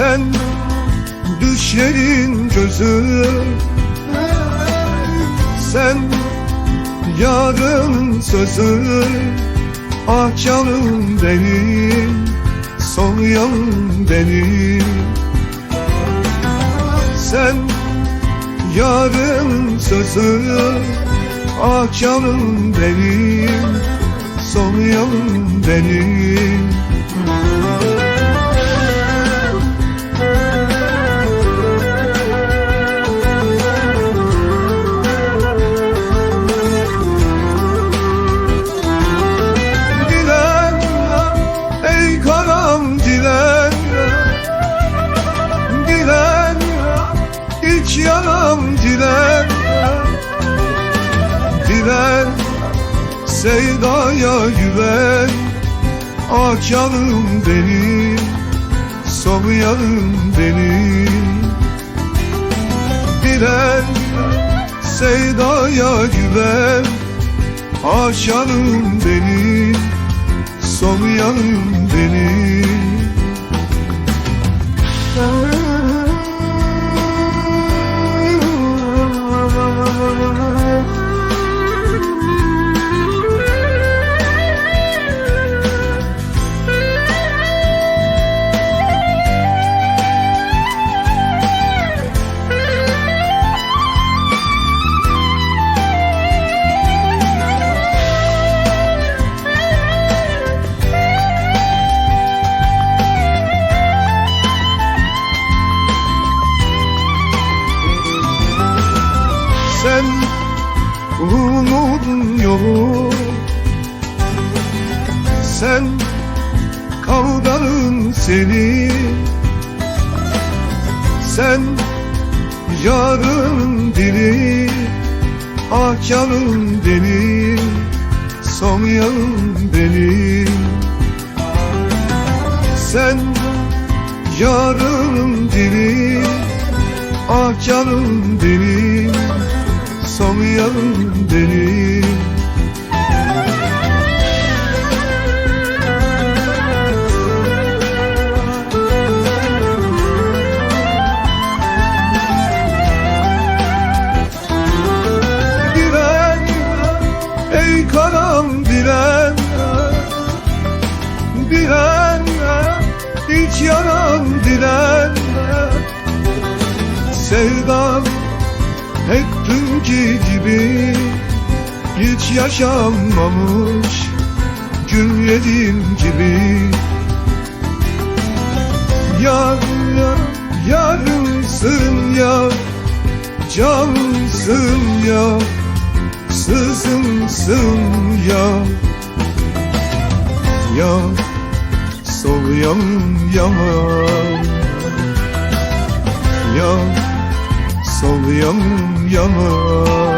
Sen düşlerin gözü. Sen yarın sözü. Ah canım benim Son yanım benim. Sen yarın sözü. Ah canım benim Son yanım benim Dilen sevdaya güven. Ah canım benim Son yanım benim. Dilen sevdaya güven. Ah canım benim Son yanım benim yolu Sen kavganın seni. Sen yarın dili Ah canım benim Son yanım benim Sen yarın dili Ah canım benim Son yanım benim yaram dilen Sevdam hep dünkü gibi Hiç yaşanmamış günlerin gibi. Yar ya yarımsın ya Cansın ya Sızımsın ya Ya sol yanım yaman Ya sol yanım yaman